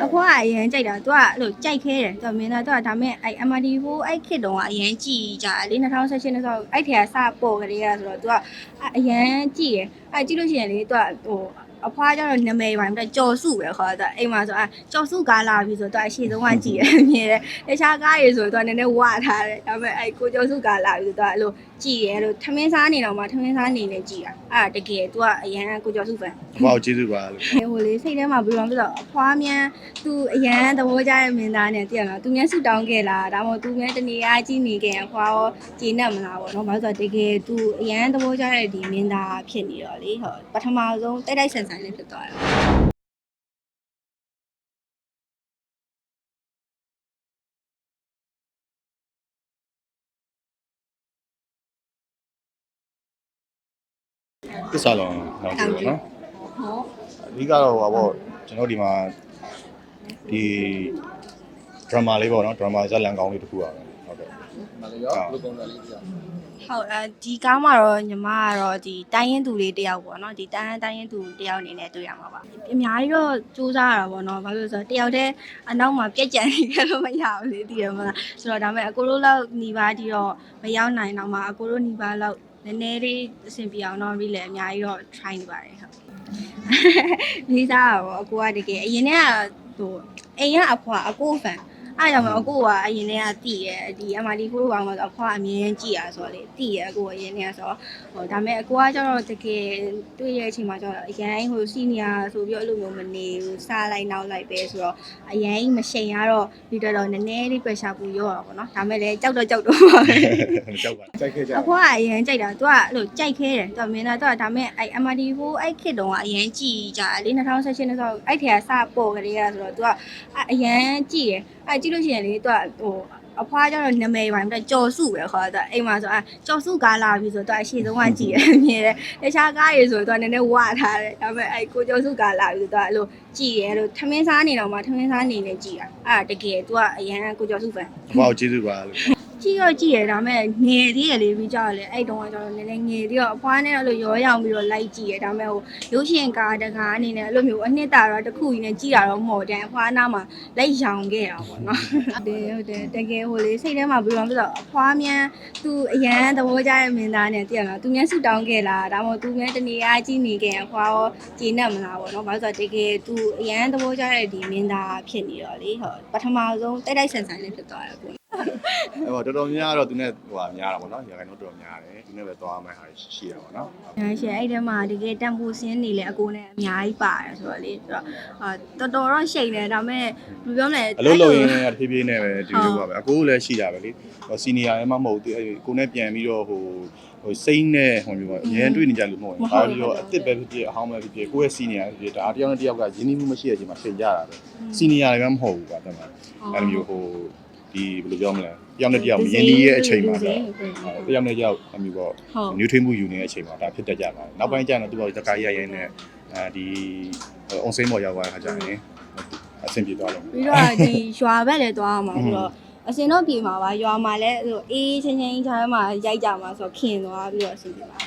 အဖွားကအရင်ကြိုက်တာသူကအဲ့လိုကြိုက်ခဲတယ်သူကမင်းသားသူကဒါမဲ့အဲ့ MRD4 အဲ့ခစ်တုံးကအရင်ကြည်ကြတယ်လေ2016 2000အဲ့ထဲကစပေါ်ကလေးကဆိုတော့သူကအရင်ကြည်တယ်အဲ့ကြည့်လို့ရှိရင်လေသူကဟို အဖွားကျတော့နာမည်ပိုင်းပြီးတော့ကြော်စုပဲခေါ်တာအိမ်မှာဆိုအကြော်စုကားလာပြီဆိုတော့သူအရှိဆုံးကကြည်တယ်မြင်တယ်တခြားကားရေဆိုတော့သူကနည်းနည်းဝထားတယ်ဒါပေမဲ့အဲ့ကိုကြော်စုကားလာပြီဆိုတော့သူကအဲ့လိုကြည်တယ်အဲ့လိုထမင်းစားနေတော့မှထမင်းစားနေနေကြည်တာအဲ့ဒါတကယ်သူကအရင်ကိုကြော်စုဖန်အဘောက်ကျေးဇူးပါလို့ဟိုလေစိတ်ထဲမှာဘယ်လိုလဲဆိုတော့အဖွားမြန်သူအရန်သဘောကျတဲ့မင်းသားနဲ့တည်ရမှာသူမြန်ဆူတောင်းခဲ့လားဒါမှမဟုတ်သူမြန်တနေရာကြည့်နေခဲ့ရင်အဖွားရောကြည်နေမလားပေါ့နော်ဘာလို့ဆိုတော့တကယ်သူအရန်သဘောကျတဲ့ဒီမင်းသားဖြစ်နေတော့လေဟုတ်ပထမဆုံးတိုက်တိုက်ဆန်ဆန်လေးဖြစ်သွားတယ်သစ္စာလုံးနောက်ကြည့်ပါနော်ဟုတ်အဓိကတော့ဟောပေါ့ကျွန်တော်ဒီမှာဒီ drama လေးပေါ့နော် drama ဇာတ်လမ်းကောင်းလေးတစ်ခုပါပဲဟုတ်ကဲ့မလေးရောဘယ်ပုံစံလေးပြ ဟုတ်အဲဒီကားမှာတော့ညီမကတော့ဒီတိုင်းရင်သူလေးတယောက်ပေါ့နော်ဒီတိုင်းတိုင်းရင်သူတယောက်အနေနဲ့တွေ့ရမှာပါအများကြီးတော့စူးစမ်းရတာပေါ့နော်ဘာလို့လဲဆိုတော့တယောက်တည်းအနောက်မှာပြက်ကြံနေကြလို့မရဘူးလေဒီရမလားဆိုတော့ဒါမဲ့အကိုတို့လောက်ညီပါတီတော့မရောက်နိုင်တော့မှအကိုတို့ညီပါလောက်နည်းနည်းလေးအဆင်ပြေအောင်တော့ပြီးလည်းအများကြီးတော့ try နေပါတယ်ဟုတ်လေးစားရပါအကိုကတကယ်အရင်ကဟိုအိမ်ကအဖွာအကိုဖန် အားကြောင့်မအကိုကအရင်တည်းကတည်ရဲ့ဒီ MRD ကိုတော့ဘာမှအဖွာအမြင်ကြည့်ရဆိုတော့လေတည်ရဲ့အကိုအရင်တည်းကဆိုတော့ဟိုဒါပေမဲ့အကိုကကျတော့တကယ်တွေ့ရဲ့အချိန်မှာကျတော့အရင်ဟိုစီနီယာဆိုပြီးတော့အဲ့လိုမျိုးမနေဘူးစားလိုက်နောက်လိုက်ပဲဆိုတော့အရင်မရှိန်ရတော့ပြီးတော့တော့နည်းနည်းလေး pressure ပူရောတာပေါ့နော်ဒါပေမဲ့လည်းကြောက်တော့ကြောက်တော့ပါပဲကြောက်ပါကြိုက်ခဲ့ကြအဖွားကအရင်ကြိုက်တာသူကအဲ့လိုကြိုက်ခဲတယ်သူကမင်းသားသူကဒါမဲ့အဲ့ MRD4 အဲ့ခစ်တုံးကအရင်ကြည်ကြတယ်လေ2016 2000အဲ့ထဲကစပေါ်ကလေးကဆိုတော့သူကအရင်ကြည်တယ်အဲ့ကြည့်လို့ရှိရင်လေသူကဟိုအဖွားကျတော့နာမည်ပိုင်းပြီးတော့ကြော်စုပဲခေါ်တာအိမ်မှာဆိုအကြော်စုကားလာပြီဆိုတော့သူအရှိဆုံးကကြည်တယ်မြင်တယ်တခြားကားရေဆိုတော့သူကနည်းနည်းဝထားတယ်ဒါပေမဲ့အဲ့ကိုကြော်စုကားလာပြီဆိုတော့အဲ့လိုကြည်တယ်အဲ့လိုထမင်းစားနေတော့မှထမင်းစားနေနေကြည်တာအဲ့ဒါတကယ်သူကအရင်ကိုကြော်စုဖန်အဘောက်ကျေးဇူးပါလို့ ကြည့်တော့ကြည့်ရဒါပေမဲ့ငယ်သေးရလေးပြီးကြောက်ရလေအဲ့တုန်းကကျတော့နည်းနည်းငယ်သေးတော့အဖွားနဲ့အဲ့လိုရောရောင်ပြီးတော့လိုက်ကြည့်ရဒါပေမဲ့ဟိုရုပ်ရှင်ကားတကားအနေနဲ့အဲ့လိုမျိုးအနှစ်သာတော့တစ်ခုကြီးနဲ့ကြည့်တာတော့မဟုတ်တယ်အဖွားနားမှာလိုက်ရောင်ခဲ့တာပေါ့နော်ဟုတ်တယ်ဟုတ်တယ်တကယ်ဟိုလေစိတ်ထဲမှာဘယ်လိုလဲဆိုတော့အဖွားမြန်သူအရန်သဘောကျတဲ့မင်းသားနဲ့တည်ရမှာသူမြန်ဆူတောင်းခဲ့လားဒါမှမဟုတ်သူမြန်တနေရာကြည့်နေခဲ့ရင်အဖွားရောကြည်နေမလားပေါ့နော်ဘာလို့ဆိုတော့တကယ်သူအရန်သဘောကျတဲ့ဒီမင်းသားဖြစ်နေတော့လေဟုတ်ပထမဆုံးတိုက်တိုက်ဆန်ဆန်လေးဖြစ်သွားတယ်ပေါ့ အဲ့တော့တော်တော်များတော့သူနဲ့ဟိုဟာများတာပေါ့နော်ရာခိုင်နှုန်းတော်တော်များတယ်သူနဲ့ပဲသွားမှဟာရှိတာပေါ့နော်။ညာရှင်အဲ့ထဲမှာတကယ်တန်ဖိုးစင်းနေလေအကိုနဲ့အများကြီးပါတယ်ဆိုတော့လေဆိုတော့အာတော်တော်တော့ရှိန်တယ်ဒါပေမဲ့ဘယ်လိုပြောမလဲအလုပ်လုပ်ရင်းနဲ့တဖြည်းဖြည်းနဲ့ပဲဒီလိုပါပဲအကိုကလည်းရှိတာပဲလေဟိုစီနီယာလည်းမမဟုတ်ဘူးကိုနဲ့ပြန်ပြီးတော့ဟိုဟိုစိမ့်နဲ့ဟိုမျိုးပေါ့အရင်တွေ့နေကြလို့မဟုတ်ဘူးဒါပြီးတော့အစ်စ်ပဲဖြစ်ဖြစ်အဟောင်းပဲဖြစ်ဖြစ်ကိုယ့်ရဲ့စီနီယာဖြစ်ဖြစ်ဒါတယောက်နဲ့တယောက်ကရင်းနှီးမှုမရှိတဲ့အချိန်မှာချိန်ကြတာပဲစီနီယာလည်းမဟုတ်ဘူးကွာတမန်အဲ့လိုမျိုးဟို ဒီဘယ်လိုပြောမလဲတယောက်နဲ့တယောက်ရင်းနှီးရဲ့အချိန်မှာဒါတယောက်နဲ့တယောက်အမျိုးပေါ့ဟုတ်နျူထရိမှုယူနေတဲ့အချိန်မှာဒါဖြစ်တတ်ကြပါတယ်နောက်ပိုင်းကျရင်တော့သူ့ဘောတကားရရင်းနဲ့အဲဒီအွန်စိမ်းပေါ်ရောက်သွားတဲ့ခါကျရင်အဆင်ပြေသွားတော့ပြီးတော့ဒီရွာဘက်လည်းသွားရမှာဆိုတော့အစင်တော့ပြေမှာပါရွာမှာလည်းဟိုအေးချင်းချင်းချားမှာရိုက်ကြမှာဆိုတော့ခင်သွားပြီးတော့အဆင်ပြေပါ